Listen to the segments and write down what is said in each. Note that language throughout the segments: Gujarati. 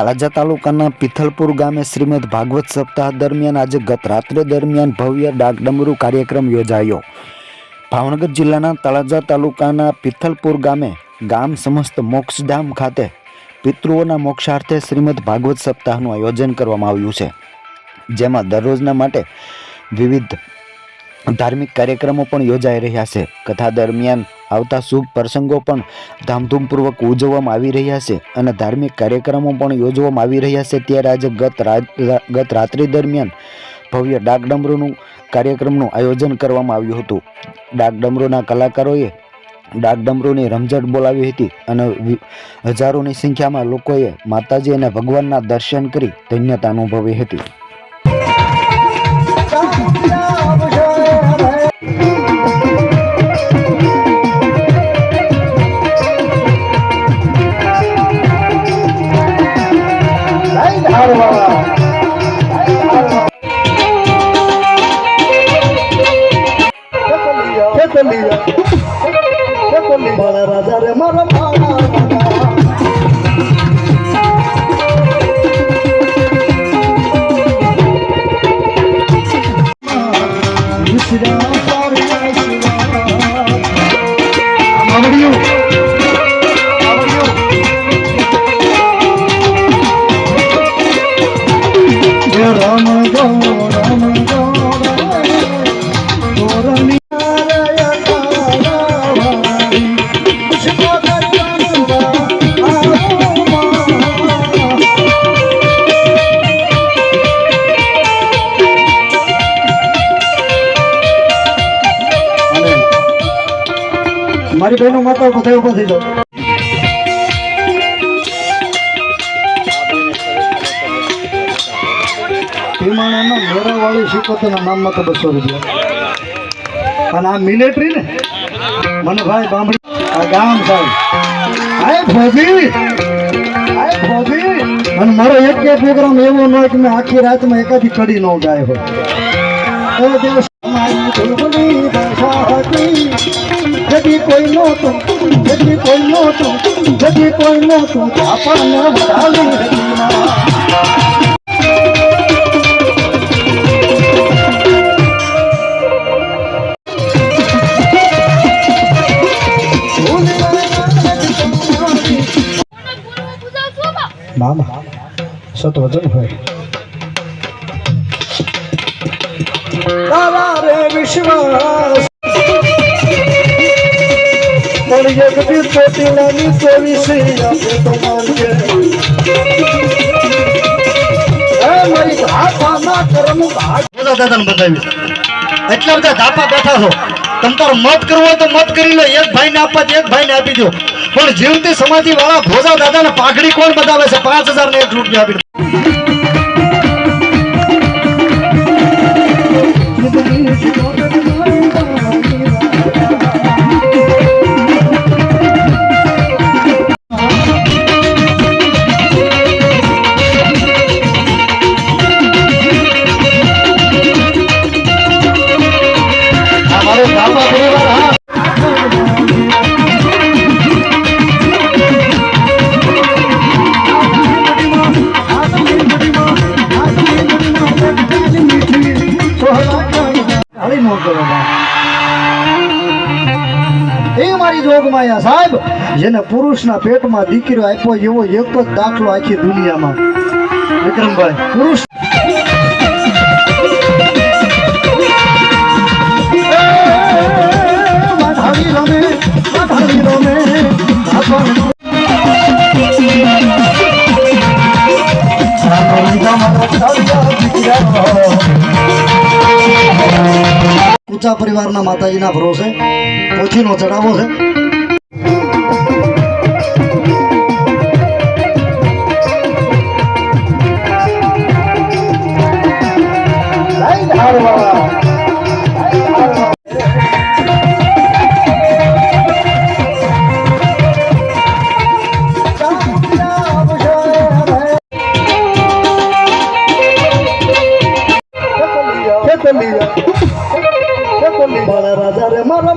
તળાજા તાલુકાના પિથલપુર ગામે શ્રીમદ ભાગવત સપ્તાહ દરમિયાન આજે ગત રાત્રે દરમિયાન ભવ્ય ડાકડમરૂ કાર્યક્રમ યોજાયો. ભાવનગર જિલ્લાના તળાજા તાલુકાના પિથલપુર ગામે ગામ સમસ્ત મોક્ષધામ ખાતે પિતૃઓના મોક્ષાર્થે શ્રીમદ ભાગવત સપ્તાહનું આયોજન કરવામાં આવ્યું છે. જેમાં દરરોજના માટે વિવિધ ધાર્મિક કાર્યક્રમો પણ યોજાઈ રહ્યા છે. કથા દરમિયાન આવતા શુભ પ્રસંગો પણ ધામધૂમપૂર્વક ઉજવવામાં આવી રહ્યા છે અને ધાર્મિક કાર્યક્રમો પણ યોજવામાં આવી રહ્યા છે. ત્યારે આજે ગત ગત રાત્રિ દરમિયાન ભવ્ય ડાકડમરુનું કાર્યક્રમનું આયોજન કરવામાં આવ્યું હતું. ડાકડમરુના કલાકારોએ ડાકડમરુની રમઝટ બોલાવી હતી અને હજારોની સંખ્યામાં લોકોએ માતાજી અને ભગવાનના દર્શન કરી ધન્યતા અનુભવી હતી. বড় বাজারে মর How are you? માતા બધા ઊભા થઈ ભીમાણાનો મેળાવાળી શીખોતરના નામમાં તો બસો રૂપિયા. અને આ મિલિટરી ને? મને ભાઈ બાંભડી આ ગામ સાહેબ. આય ફોજી! આય ફોજી! અને મારો એક કે પ્રોગ્રામ એવો ન હોય કે મેં આખી રાતમાં એકાદી કડી ન ગાય હોય. એ દિવસ મારી જદી કોઈ નહોતું જદી કોઈ નહોતું જદી કોઈ નહોતું આપણને વડાવી હતી માં. મામા સત વચન હોય તારા રે વિશ્વાસ પણ જગતી ચોટી નાની ચોવીસી આપે તો માનજે હે મારી ધાપાના કર્મ ભાગ. બધા દાદાને બતાવ્યું એટલા બધા ધાપા બેઠા છો. તમ તારો મત કરવો તો મત કરી લો. એક ભાઈને આપવા એક ભાઈને આપી દો. પણ જીવતી સમાધિ વાળા ભોજા દાદાને પાઘડી કોણ બતાવે છે? પાંચ હજાર ને એક રૂપિયા આપી એ મારી જોગમાયા સાહેબ. જેને પુરુષના પેટમાં દીકરો આપ્યો, એવો એક જ દાખલો આખી દુનિયામાં. વિક્રમભાઈ, પુરુષ ઊંચા પરિવારના માતાજીના ભરોસે, પોથીનો ચડાવો છે. બાળા રાજા રે મારા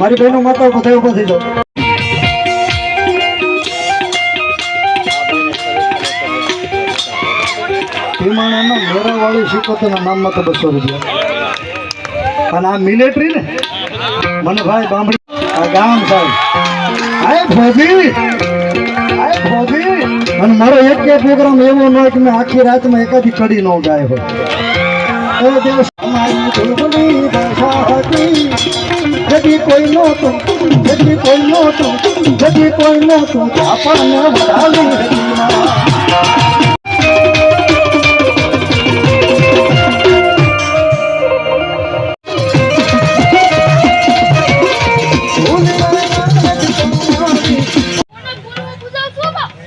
મારી બહેનો માતા ઊભા થઈ જાઓ અને આ મિલિટરી ને? મને ભાઈ બામડી આ ગામ સાહેબ. આય ફોજી. આય ફોજી. મારો એક પ્રોગ્રામ એવો ન હોય કે મેં આખી રાતમાં એકાદી કડી ન ગાય હોય. કોઈ નહોતું જગી કોઈ નહોતું આપણને વડાવી હતી.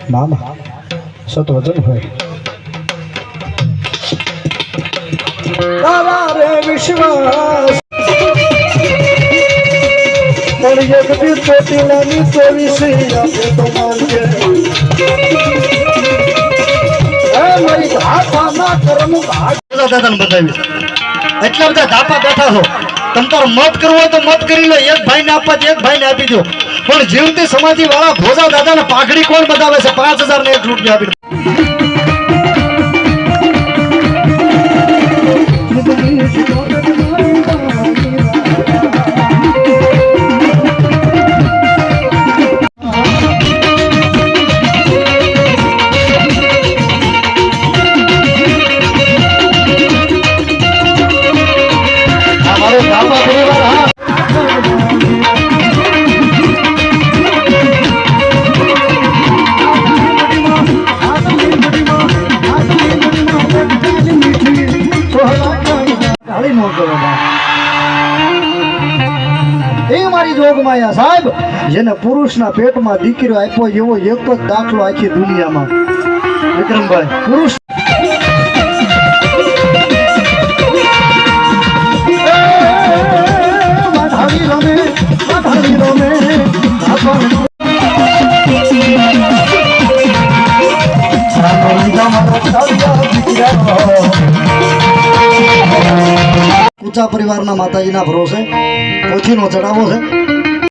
મામા, સત વચન હોય તારા રે વિશ્વાસ એટલા બધા ધાપા બેઠા છો. તમ તારો મત કરવો હોય તો મત કરી લો. એક ભાઈને આપવા એક એક ભાઈને આપી દો. પણ જીવતી સમાધિ વાળા ભોજા દાદાને પાઘડી કોણ બતાવે છે? પાંચ હજાર ને એક રૂપિયા આપી એ મારી જોગમાયા સાહેબ જેને પુરુષના પેટમાં દીકરો આપ્યો એવો એક જ દાખલો આખી દુનિયામાં વિક્રમભાઈ પુરુષ માધાવી ઊંચા પરિવારના માતાજીના ભરોસે પોથીનો ચડાવો છે.